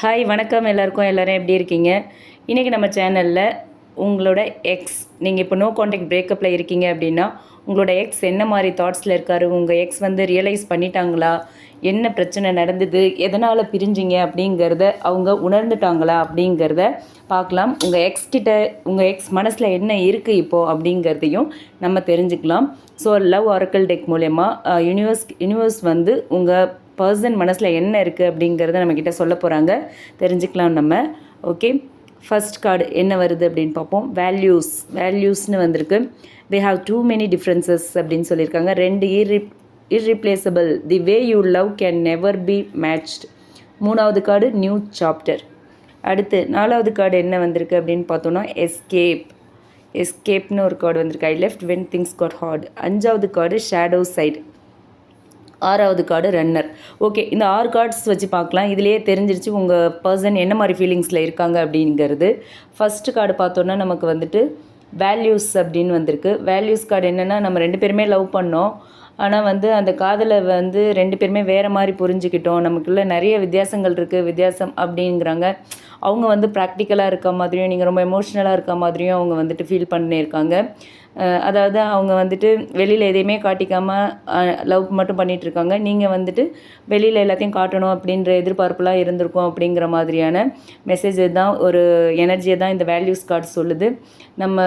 Hi வணக்கம் எல்லாருக்கும். எல்லோரும் எப்படி இருக்கீங்க? இன்றைக்கி நம்ம சேனலில் உங்களோட எக்ஸ் நீங்கள் இப்போ நோ காண்டாக்ட் பிரேக்கப்பில் இருக்கீங்க அப்படின்னா உங்களோட எக்ஸ் என்ன மாதிரி தாட்ஸில் இருக்கார்? உங்கள் எக்ஸ் வந்து ரியலைஸ் பண்ணிட்டாங்களா? என்ன பிரச்சனை நடந்தது? எதனால் பிரிஞ்சிங்க அப்படிங்கிறத அவங்க உணர்ந்துட்டாங்களா அப்படிங்கிறத பார்க்கலாம். உங்கள் எக்ஸ் கிட்ட உங்கள் எக்ஸ் மனசில் என்ன இருக்குது இப்போது அப்படிங்கிறதையும் நம்ம தெரிஞ்சுக்கலாம். ஸோ லவ் ஆரக்கல் டெக் மூலயமா யூனிவர்ஸ் யூனிவர்ஸ் வந்து உங்கள் பர்சன் மனசில் என்ன இருக்குது அப்படிங்கிறத நம்மக்கிட்ட சொல்ல போகிறாங்க தெரிஞ்சுக்கலாம் நம்ம. ஓகே ஃபர்ஸ்ட் கார்டு என்ன வருது அப்படின்னு பார்ப்போம். வேல்யூஸ் வேல்யூஸ்னு வந்திருக்கு. We have too many differences அப்படின்னு சொல்லியிருக்காங்க. ரெண்டு இரி irreplaceable the way you love can never be matched மூணாவது கார்டு நியூ சாப்டர் அடுத்து நாலாவது கார்டு என்ன வந்திருக்கு அப்படின்னு பார்த்தோன்னா எஸ்கேப் எஸ்கேப்னு ஒரு கார்டு வந்திருக்கு. I left when things got hard அஞ்சாவது கார்டு ஷேடோ சைடு ஆறாவது கார்டு ரன்னர் ஓகே இந்த ஆறு கார்ட்ஸ் வச்சு பார்க்கலாம். இதுலேயே தெரிஞ்சிருச்சு உங்கள் பர்சன் என்ன மாதிரி ஃபீலிங்ஸில் இருக்காங்க அப்படிங்கிறது. ஃபஸ்ட்டு கார்டு பார்த்தோன்னா நமக்கு வந்துட்டு வேல்யூஸ் அப்படின்னு வந்திருக்கு. வேல்யூஸ் கார்டு என்னென்னா நம்ம ரெண்டு பேருமே லவ் பண்ணோம். ஆனால் வந்து அந்த காதலை வந்து ரெண்டு பேருமே வேறு மாதிரி புரிஞ்சுக்கிட்டோம். நமக்குள்ளே நிறைய வித்தியாசங்கள் இருக்குது வித்தியாசம் அப்படிங்கிறாங்க. அவங்க வந்து ப்ராக்டிக்கலாக இருக்க மாதிரியும் நீங்கள் ரொம்ப எமோஷ்னலாக இருக்க மாதிரியும் அவங்க வந்துட்டு ஃபீல் பண்ணியிருக்காங்க. அதாவது அவங்க வந்துட்டு வெளியில் எதையுமே காட்டிக்காமல் லவ் மட்டும் பண்ணிகிட்ருக்காங்க நீங்கள் வந்துட்டு வெளியில் எல்லாத்தையும் காட்டணும் அப்படின்ற எதிர்பார்ப்புலாம் இருந்திருக்கும் அப்படிங்கிற மாதிரியான மெசேஜ் தான் ஒரு எனர்ஜியை தான் இந்த வேல்யூஸ் கார்டு சொல்லுது. நம்ம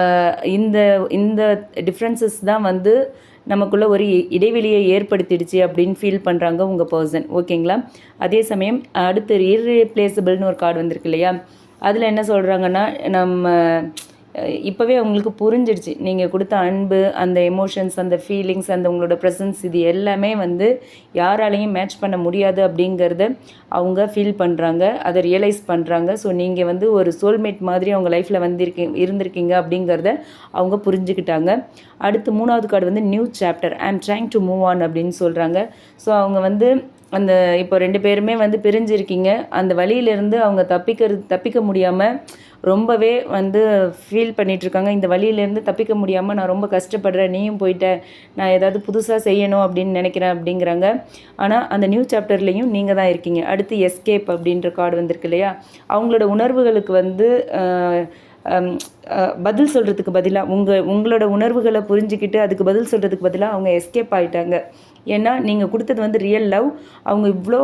இந்த இந்த டிஃப்ரென்சஸ் தான் வந்து நமக்குள்ளே ஒரு இடைவெளியை ஏற்படுத்திடுச்சு அப்படின்னு ஃபீல் பண்ணுறாங்க உங்கள் பர்சன் ஓகேங்களா அதே சமயம் அடுத்து இர்ரிப்ளேசபிள்னு ஒரு கார்டு வந்திருக்கு இல்லையா? அதில் என்ன சொல்கிறாங்கன்னா நம்ம இப்போவே அவங்களுக்கு புரிஞ்சிடுச்சு நீங்கள் கொடுத்த அன்பு அந்த எமோஷன்ஸ் அந்த ஃபீலிங்ஸ் அந்த உங்களோட ப்ரெசன்ஸ் இது எல்லாமே வந்து யாராலையும் மேட்ச் பண்ண முடியாது அப்படிங்கிறத அவங்க ஃபீல் பண்ணுறாங்க அதை ரியலைஸ் பண்ணுறாங்க ஸோ நீங்கள் வந்து ஒரு சோல்மேட் மாதிரி அவங்க லைஃப்பில் வந்திருக்கீங்க இருந்திருக்கீங்க அப்படிங்கிறத அவங்க புரிஞ்சுக்கிட்டாங்க. அடுத்து மூணாவது கார்டு வந்து நியூ சாப்டர் ஐ ஆம் ட்ரைங் டு மூவ் ஆன் அப்படின்னு சொல்கிறாங்க ஸோ அவங்க வந்து அந்த இப்போ ரெண்டு பேருமே வந்து பிரிஞ்சிருக்கீங்க. அந்த வழியிலேருந்து அவங்க தப்பிக்கிறது தப்பிக்க முடியாமல் ரொம்பவே வந்து ஃபீல் பண்ணிகிட்ருக்காங்க இந்த வழியிலேருந்து தப்பிக்க முடியாமல் நான் ரொம்ப கஷ்டப்படுறேன். நீயும் போயிட்ட நான் ஏதாவது புதுசாக செய்யணும் அப்படின்னு நினைக்கிறேன் அப்படிங்கிறாங்க. ஆனால் அந்த நியூ சாப்டர்லேயும் நீங்கள் தான் இருக்கீங்க. அடுத்து எஸ்கேப் அப்படின்ற கார்டு வந்திருக்கு இல்லையா? அவங்களோட உணர்வுகளுக்கு வந்து பதில் சொல்கிறதுக்கு பதிலாக உங்கள் உங்களோட உணர்வுகளை புரிஞ்சுக்கிட்டு அதுக்கு பதில் சொல்கிறதுக்கு பதிலாக அவங்க எஸ்கேப் ஆகிட்டாங்க ஏன்னா நீங்கள் கொடுத்தது வந்து ரியல் லவ் அவங்க இவ்வளோ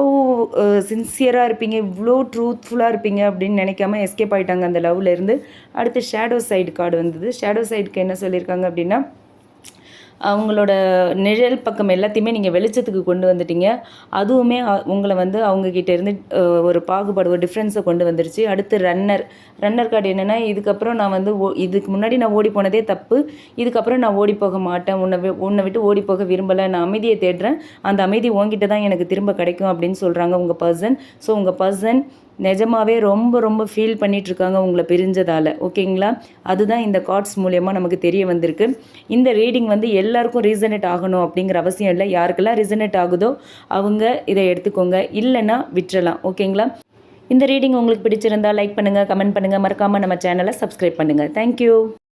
சின்சியராக இருப்பீங்க இவ்வளோ ட்ரூத்ஃபுல்லாக இருப்பீங்க அப்படின்னு நினைக்காம எஸ்கேப் ஆகிட்டாங்க அந்த லவ்லேருந்து அடுத்து ஷேடோ சைடு கார்டு வந்தது. ஷேடோ சைடுக்கு என்ன சொல்லியிருக்காங்க அப்படின்னா அவங்களோட நிழல் பக்கம் எல்லாத்தையுமே நீங்கள் வெளிச்சத்துக்கு கொண்டு வந்துட்டீங்க. அதுவுமே உங்களை வந்து அவங்கக்கிட்ட இருந்து ஒரு பாகுபாடு ஒரு டிஃப்ரென்ஸை கொண்டு வந்துருச்சு. அடுத்து ரன்னர் ரன்னர் கார்டு என்னென்னா இதுக்கப்புறம் நான் வந்து ஓ இதுக்கு முன்னாடி நான் ஓடி போனதே தப்பு. இதுக்கப்புறம் நான் ஓடி போக மாட்டேன். உன்னை உன்னை விட்டு ஓடி போக விரும்பலை. நான் அமைதியை தேடுறேன். அந்த அமைதி உங்ககிட்ட தான் எனக்கு திரும்ப கிடைக்கும் அப்படின்னு சொல்கிறாங்க உங்கள் பர்சன் ஸோ உங்கள் பர்சன் நிஜமாவே ரொம்ப ரொம்ப ஃபீல் பண்ணிகிட்ருக்காங்க உங்களை பிரிஞ்சதால். ஓகேங்களா அதுதான் இந்த கார்ட்ஸ் மூலயமா நமக்கு தெரிய வந்திருக்கு. இந்த ரீடிங் வந்து எல்லாருக்கும் ரீசனேட் ஆகணும் அப்படிங்கிற அவசியம் இல்லை. யாருக்கெல்லாம் ரீசனேட் ஆகுதோ அவங்க இதை எடுத்துக்கோங்க. இல்லைன்னா விட்டுறலாம். ஓகேங்களா இந்த ரீடிங் உங்களுக்கு பிடிச்சிருந்தா லைக் பண்ணுங்கள் கமெண்ட் பண்ணுங்கள் மறக்காமல் நம்ம சேனலை சப்ஸ்கிரைப் பண்ணுங்கள் தேங்க்யூ